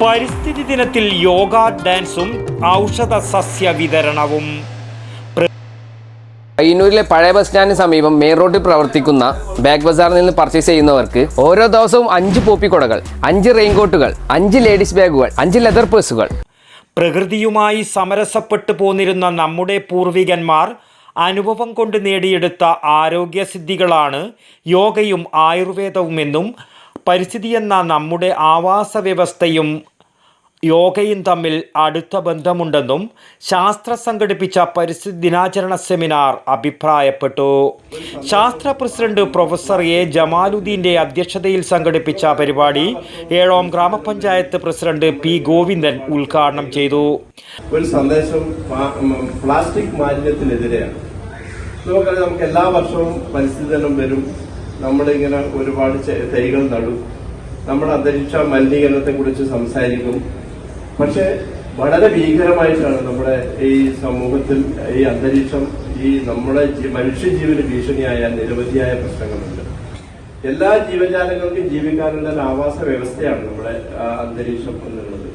പരിസ്ഥിതി ദിനത്തിൽ യോഗ ഡാൻസും ഔഷധ സസ്യ വിതരണവും. പയ്യന്നൂരിലെ പഴയ ബസ് സ്റ്റാൻഡിന് സമീപം മെയിൻ റോഡിൽ പ്രവർത്തിക്കുന്ന ബാഗ് ബസാറിൽ നിന്ന് പർച്ചേസ് ചെയ്യുന്നവർക്ക് ഓരോ ദിവസവും അഞ്ച് പോപ്പിക്കുടകൾ അഞ്ച് റെയിൻകോട്ടുകൾ അഞ്ച് ലേഡീസ് ബാഗുകൾ അഞ്ച് ലെതർ പേഴ്സുകൾ. പ്രകൃതിയുമായി സമരസപ്പെട്ടു പോന്നിരുന്ന നമ്മുടെ പൂർവികന്മാർ അനുഭവം കൊണ്ട് നേടിയെടുത്ത ആരോഗ്യസിദ്ധികളാണ് യോഗയും ആയുർവേദവുമെന്നും പരിസ്ഥിതി എന്ന നമ്മുടെ ആവാസ വ്യവസ്ഥയും യോഗയും തമ്മിൽ അടുത്ത ബന്ധമുണ്ടെന്നും ശാസ്ത്ര സംഘടിപ്പിച്ച പരിസ്ഥിതി ദിനാചരണ സെമിനാർ അഭിപ്രായപ്പെട്ടു. ശാസ്ത്ര പ്രസിഡന്റ് പ്രൊഫസർ എ. ജമാലുദ്ദീന്റെ അധ്യക്ഷതയിൽ സംഘടിപ്പിച്ച പരിപാടി ഏഴോം ഗ്രാമപഞ്ചായത്ത് പ്രസിഡന്റ് പി. ഗോവിന്ദൻ ഉദ്ഘാടനം ചെയ്തു. ഒരു സന്ദേശം പ്ലാ- പ്ലാസ്റ്റിക് മാലിന്യത്തിനെതിരെയാണ്. നമുക്ക് എല്ലാ വർഷവും പരിസ്ഥിതി ദിനം വരും നമ്മളിങ്ങനെ ഒരുപാട് തൈകൾ നടും. നമ്മുടെ അന്തരീക്ഷ മലിനീകരണത്തെ കുറിച്ച് സംസാരിക്കും. പക്ഷെ വളരെ ഭീകരമായിട്ടാണ് നമ്മുടെ ഈ സമൂഹത്തിൽ ഈ അന്തരീക്ഷം ഈ നമ്മുടെ മനുഷ്യജീവന് ഭീഷണിയായ നിരവധിയായ പ്രശ്നങ്ങളുണ്ട്. എല്ലാ ജീവജാലങ്ങൾക്കും ജീവിക്കാനുള്ള ഒരു ആവാസ വ്യവസ്ഥയാണ് നമ്മുടെ അന്തരീക്ഷം എന്നുള്ളത്.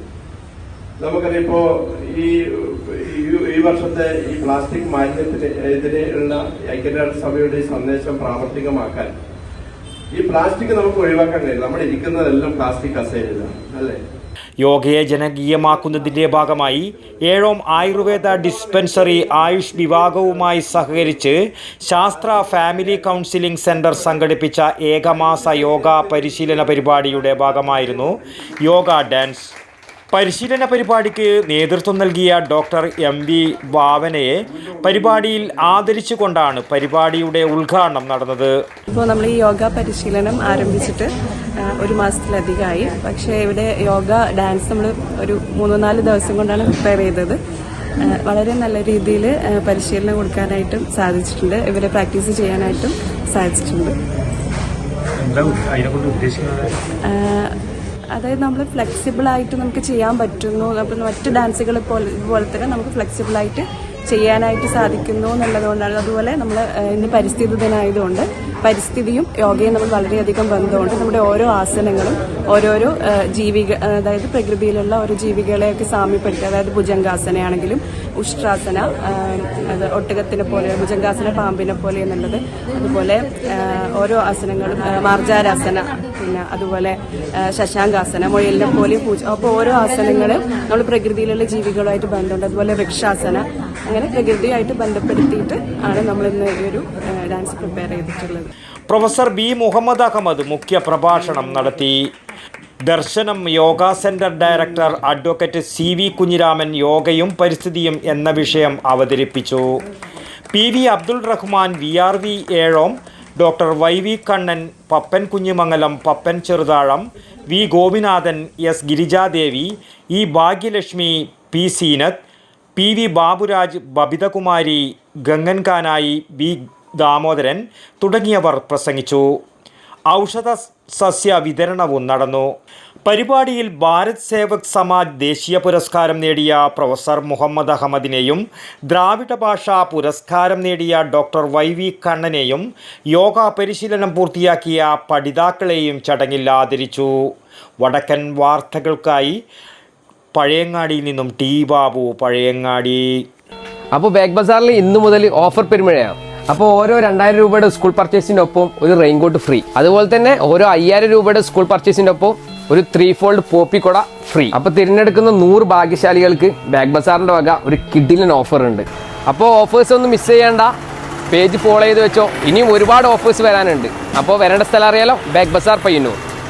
നമുക്കറിയിപ്പോ ഈ ഈ- ഈ വർഷത്തെ ഈ പ്ലാസ്റ്റിക് മാലിന്യത്തിന് എതിരെയുള്ള ഐക്യരാഷ്ട്രസഭയുടെ ഈ സന്ദേശം പ്രാവർത്തികമാക്കാൻ ഈ പ്ലാസ്റ്റിക് നമുക്ക് ഒഴിവാക്കാൻ കഴിയും നമ്മൾ ഇരിക്കുന്നതെല്ലാം പ്ലാസ്റ്റിക് കസേരയിലാണ് അല്ലേ? യോഗയെ ജനകീയമാക്കുന്നതിന്റെ ഭാഗമായി ഏഴോം ആയുർവേദ ഡിസ്പെൻസറി ആയുഷ് വിഭാഗവുമായി സഹകരിച്ച് ശാസ്ത്ര ഫാമിലി കൗൺസിലിംഗ് സെന്റർ സംഘടിപ്പിച്ച ഏകമാസ യോഗ പരിശീലന പരിപാടിയുടെ ഭാഗമായിരുന്നു യോഗ ഡാൻസ്. പരിശീലന പരിപാടിക്ക് നേതൃത്വം നൽകിയ ഡോക്ടർ എം വി ഭാവനയെ പരിപാടിയിൽ ആദരിച്ചുകൊണ്ടാണ് പരിപാടിയുടെ ഉദ്ഘാടനം നടന്നത്. ഇപ്പോൾ നമ്മൾ ഈ യോഗ പരിശീലനം ആരംഭിച്ചിട്ട് ഒരു മാസത്തിലധികമായി. പക്ഷേ ഇവിടെ യോഗ ഡാൻസ് നമ്മൾ ഒരു മൂന്ന് നാല് ദിവസം കൊണ്ടാണ് പ്രിപ്പയർ ചെയ്തത്. വളരെ നല്ല രീതിയിൽ പരിശീലനം കൊടുക്കാനായിട്ടും സാധിച്ചിട്ടുണ്ട്. ഇവരെ പ്രാക്ടീസ് ചെയ്യാനായിട്ടും സാധിച്ചിട്ടുണ്ട്. അതായത് നമ്മൾ ഫ്ലെക്സിബിൾ ആയിട്ട് നമുക്ക് ചെയ്യാൻ പറ്റുന്നു. അപ്പം മറ്റ് ഡാൻസുകൾ പോലെ പോലെ തന്നെ നമുക്ക് ഫ്ലെക്സിബിൾ ആയിട്ട് ചെയ്യാനായിട്ട് സാധിക്കുന്നു എന്നുള്ളതുകൊണ്ടാണ്. അതുപോലെ നമ്മൾ ഇന്ന് പരിസ്ഥിതി ദിനമായതുകൊണ്ട് പരിസ്ഥിതിയും യോഗയും നമ്മൾ വളരെയധികം ബന്ധമുണ്ട്. നമ്മുടെ ഓരോ ആസനങ്ങളും ഓരോരോ ജീവിക അതായത് പ്രകൃതിയിലുള്ള ഓരോ ജീവികളെയൊക്കെ സാമ്യപ്പെടുത്തി അതായത് ഭുജംഗാസനയാണെങ്കിലും ഉഷ്ട്രാസന അത് ഒട്ടകത്തിനെ പോലെ ഭുജംഗാസന പാമ്പിനെ പോലെ എന്നുള്ളത്. അതുപോലെ ഓരോ ആസനങ്ങളും മാർജാരാസന പിന്നെ അതുപോലെ ശശാങ്കാസന മുയലിനെ പോലെ പൂജ. അപ്പോൾ ഓരോ ആസനങ്ങളും നമ്മൾ പ്രകൃതിയിലുള്ള ജീവികളുമായിട്ട് ബന്ധമുണ്ട്. അതുപോലെ വൃക്ഷാസന അങ്ങനെ പ്രകൃതിയായിട്ട് ബന്ധപ്പെടുത്തിയിട്ട് ആണ് നമ്മൾ ഇന്ന് ഈ ഒരു ഡാൻസ് പ്രിപ്പയർ ചെയ്തിട്ടുള്ളത്. പ്രൊഫസർ ബി മുഹമ്മദ് അഹമ്മദ് മുഖ്യ പ്രഭാഷണം നടത്തി. Darshanam yoga centre director advocate C V Kunhiraman യോഗയും പരിസ്ഥിതിയും എന്ന വിഷയം അവതരിപ്പിച്ചു. P V Abdul Rahman V R V Ezhom doctor Y V Kannan Pappan Kunhimangalam Pappan Cheruthazham V Gopinathan S Girijadevi E Bhagyalakshmi P Seenath P V Baburaj Babithakumari Gangankanayi B Damodaran തുടങ്ങിയവർ പ്രസംഗിച്ചു. ഔഷധ സസ്യ വിതരണവും നടന്നു. പരിപാടിയിൽ ഭാരത് സേവക് സമാജ് ദേശീയ പുരസ്കാരം നേടിയ പ്രൊഫസർ മുഹമ്മദ് അഹമ്മദിനെയും ദ്രാവിഡ ഭാഷാ പുരസ്കാരം നേടിയ ഡോക്ടർ വൈ വി കണ്ണനെയും യോഗ പരിശീലനം പൂർത്തിയാക്കിയ പഠിതാക്കളെയും ചടങ്ങിൽ ആദരിച്ചു. വടക്കൻ വാർത്തകൾക്കായി പഴയങ്ങാടിയിൽ നിന്നും ടി ബാബു പഴയങ്ങാടി. അപ്പോൾ ബാഗ് ബസാറിൽ ഇന്ന് മുതൽ ഓഫർ പെരുമഴയാണ് അപ്പോൾ ഓരോ രണ്ടായിരം രൂപയുടെ സ്കൂൾ പർച്ചേസിന്റെ ഒപ്പം ഒരു റെയിൻകോട്ട് ഫ്രീ അതുപോലെ തന്നെ ഓരോ അയ്യായിരം രൂപയുടെ സ്കൂൾ പർച്ചേസിന്റെ ഒപ്പം ഒരു ത്രീ ഫോൾഡ് പോപ്പിക്കൊട ഫ്രീ അപ്പോൾ തിരഞ്ഞെടുക്കുന്ന നൂറ് ഭാഗ്യശാലികൾക്ക് ബാഗ് ബസാറിന്റെ വക ഒരു കിഡിലൻ ഓഫർ ഉണ്ട്. അപ്പോൾ ഓഫേഴ്സ് ഒന്നും മിസ് ചെയ്യേണ്ട. പേജ് ഫോളോ ചെയ്ത് വെച്ചോ. ഇനിയും ഒരുപാട് ഓഫേഴ്സ് വരാനുണ്ട്. അപ്പോൾ വരേണ്ട സ്ഥലം അറിയാലോ? ബാഗ് ബസാർ പയ്യന്നൂർ.